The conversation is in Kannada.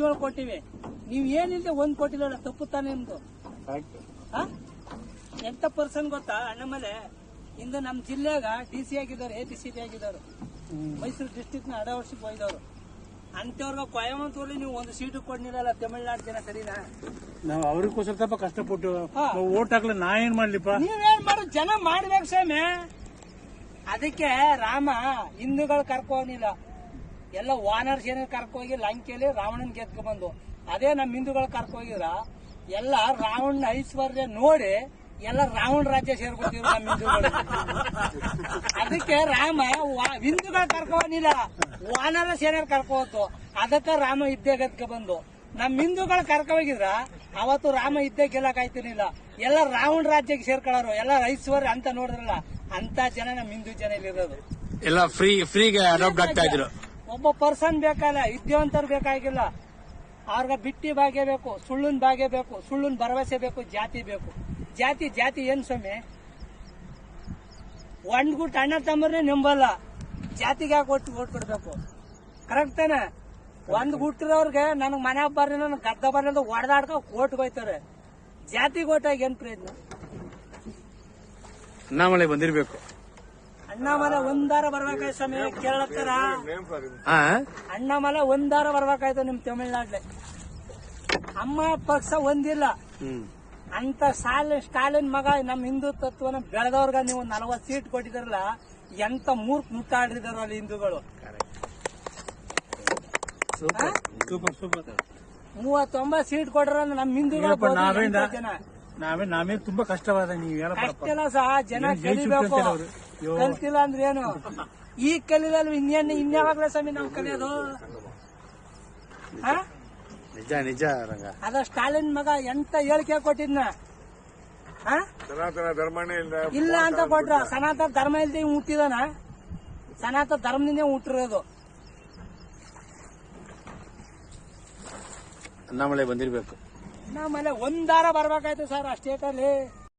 ಹದಿನೇಳು ಕೊಟ್ಟಿವಿ ನೀವ್ ಏನಿಲ್ಲದೆ ಒಂದ್ ಕೊಟ್ಟಿಲ್ಲ ತಪ್ಪು ತಾನೇ ನಿಮ್ದು? ಎಂತ ಪರ್ಸನ್ ಗೊತ್ತಾ? ಅಣ್ಣಮಲೆ ಇಂದು ನಮ್ ಜಿಲ್ಲೆಗ ಡಿ ಸಿ ಆಗಿದ್ದಾರೆ ಎ ಪಿ ಸಿ ಟಿ ಆಗಿದ್ದಾರೆ. ಮೈಸೂರು ಡಿಸ್ಟಿಕ್ನ ಅಡವರ್ಸಿಗೆ ಹೋಯ್ದವ್ರು ಅಂತವ್ರಿಗೆ ಕೊಯಮತ್ತೂರಲ್ಲಿ ನೀವು ಒಂದು ಸೀಟು ಕೊಡ್ನಿರಲ್ಲ ತಮಿಳ್ನಾಡು ಜನ ಸರಿನಾ? ನಾವು ಅವ್ರಿಗೋಸ್ಕರ ತಪ್ಪ ಕಷ್ಟಪಟ್ಟು ಓಟ್ ಹಾಕ್ಲ ನಾ ಏನ್ ಮಾಡ್ಲಿಪ್ಪ? ನೀವೇನ್ ಮಾಡೋ ಜನ ಮಾಡ್ಬೇಕು ಸ್ವಾಮಿ. ಅದಕ್ಕೆ ರಾಮ ಹಿಂದೂಗಳು ಕರ್ಕೋನಿಲ್ಲ ಎಲ್ಲ ವಾನರ್ ಸೇನೆ ಕರ್ಕೋಗಿ ಲಂಕೆಯಲ್ಲಿ ರಾವಣನ್ ಗೆದ್ಕೊ ಬಂದು. ಅದೇ ನಮ್ಮ ಹಿಂದೂಗಳು ಕರ್ಕೋಗಿದ್ರ, ಎಲ್ಲ ರಾವಣನ ಐಶ್ವರ್ಯ ನೋಡಿ ಎಲ್ಲ ರಾವಣ ರಾಜ್ಯ ಸೇರ್ಕೊತಿದ್ರು ನಮ್ಮ ಹಿಂದೂಗಳು. ಅದಕ್ಕೆ ರಾಮ ಹಿಂದೂಗಳು ಕರ್ಕೋನಿಲ್ಲ ವಾನರ ಸೇನೆ ಕರ್ಕೋತು ಅದಕ್ಕೆ ರಾಮ ಇದ್ದೇ ಗೆದ್ಕೊ ಬಂದು. ನಮ್ಮ ಹಿಂದೂಗಳು ಕರ್ಕೋಗಿದ್ರ ಅವತ್ತು ರಾಮ ಇದ್ದೇ ಗೆಲ್ಲಕಾಯ್ತಿರ್ಲಿಲ್ಲ. ಎಲ್ಲ ರಾವಣ ರಾಜ್ಯಕ್ಕೆ ಸೇರ್ಕೊಳ್ಳೋರು, ಎಲ್ಲ ಐಶ್ವರ್ಯ ಅಂತ ನೋಡಿದ್ರಲ್ಲ ಅಂತ ಜನ ನಮ್ಮ ಹಿಂದೂ ಜನ ಇಲ್ಲಿರೋದು. ಎಲ್ಲ ಫ್ರೀ, ಫ್ರೀಗೆ ಅಡಾಪ್ಟ್ ಆಗ್ತಾ ಇದ್ರು. ಒಬ್ಬ ಪರ್ಸನ್ ಬೇಕಲ್ಲ ವಿದ್ಯಾವಂತರು ಬೇಕಾಗಿಲ್ಲ. ಅವ್ರಿಗೆ ಬಿಟ್ಟಿ ಭಾಗ್ಯ ಬೇಕು ಸುಳ್ಳಿನ ಭಾಗ್ಯ ಬೇಕು ಸುಳ್ಳಿನ ಭರವಸೆ ಬೇಕು ಜಾತಿ ಬೇಕು. ಜಾತಿ ಜಾತಿ ಏನ್ ಸ್ವಾಮಿ? ಒಂದ್ ಗುಟ್ ಅಣ್ಣ ತಮ್ಮರೇ ನಂಬಲ್ಲ. ಜಾತಿಗೆ ಯಾಕೆ ಒಟ್ಟು ಓಟ್ ಕೊಡ್ಬೇಕು? ಕರೆಕ್ಟ್ ತಾನೆ? ಒಂದ್ ಗುಟ್ಟಿರೋರ್ಗೆ ನನಗೆ ಮನೆ ಬರ್ರಿ ನನಗೆ ಗದ್ದ ಬರ್ಲಿ ಅಂತ ಹೊಡೆದಾಡ್ಕ ಓಟ್ ಹೋಯ್ತಾರೆ ಜಾತಿಗೆ ಓಟಾಗಿ ಏನ್ ಪ್ರಯತ್ನ ನಾವಳೆ ಬಂದಿರ್ಬೇಕು. ಅಣ್ಣಾಮಲೆ ಒಂದಾರ ಬರ್ಬೇಕಾಯ್ತು ಸ್ವಾಮಿ ಕೇಳತ್ತರ ಅಣ್ಣಾಮಲ ಒಂದಾರ ಬರ್ಬೇಕಾಯ್ತು ನಿಮ್ ತಮಿಳ್ನಾಡ್ಲೆ. ಅಮ್ಮ ಪಕ್ಷ ಒಂದಿಲ್ಲ. ಅಂತ ಸ್ಟಾಲಿನ್ ಸ್ಟಾಲಿನ್ ಮಗ ನಮ್ ಹಿಂದುತ್ವನ ಬೆಳೆದವ್ರಗ ನೀವು ನಲವತ್ ಸೀಟ್ ಕೊಟ್ಟಿದ್ರಲ್ಲ ಎಂತ ಮೂರ್ಖ ಮುಟ್ಟಾಡಿದಾರ ಅಲ್ಲಿ ಹಿಂದೂಗಳು. ಸೂಪರ್. Super super. ಮೂವತ್ತೊಂಬತ್ ಸೀಟ್ ಕೊಟ್ರ ನಮ್ ಹಿಂದೂಗಳು ನಾವೇ ನಾವೇ ತುಂಬಾ ಕಷ್ಟವಾದ ನೀವು ಕಷ್ಟ ಜನ ಕಲಿಬೇಕು ಕಲ್ತಿಲ್ಲ ಅಂದ್ರೆ ಏನು? ಈಗ ಕಲಿದಲ್ವ ಇನ್ನೇನು ಇನ್ಯಾವಾಗ್ಲೇ ಸ್ವಾಮಿ ನಾವು ಕಲಿಯೋದು? ಹಾ? ನಿಜ ನಿಜ ರಂಗ. ಅದ ಸ್ಟಾಲಿನ್ ಮಗ ಎಂತ ಹೇಳಿಕೆ ಕೊಟ್ಟಿದ್ನ? ಹಾ? ಸನಾತನ ಧರ್ಮನೇ ಇಲ್ಲ. ಇಲ್ಲ ಅಂತ ಕೊಟ್ರ. ಸನಾತನ ಧರ್ಮ ಇಲ್ದೆ ಹುಟ್ಟಿದಾನ? ಸನಾತನ ಧರ್ಮದಿಂದ ಹುಟ್ಟಿರೋದು. ಅನ್ನಾಮಲೆ ಬಂದಿರ್ಬೇಕು. ನಮ್ಮಲ್ಲೇ ಒಂದಾರ ಬರ್ಬೇಕಾಯ್ತು ಸರ್ ಆ ಸ್ಟೇಟ್ ಅಲ್ಲಿ.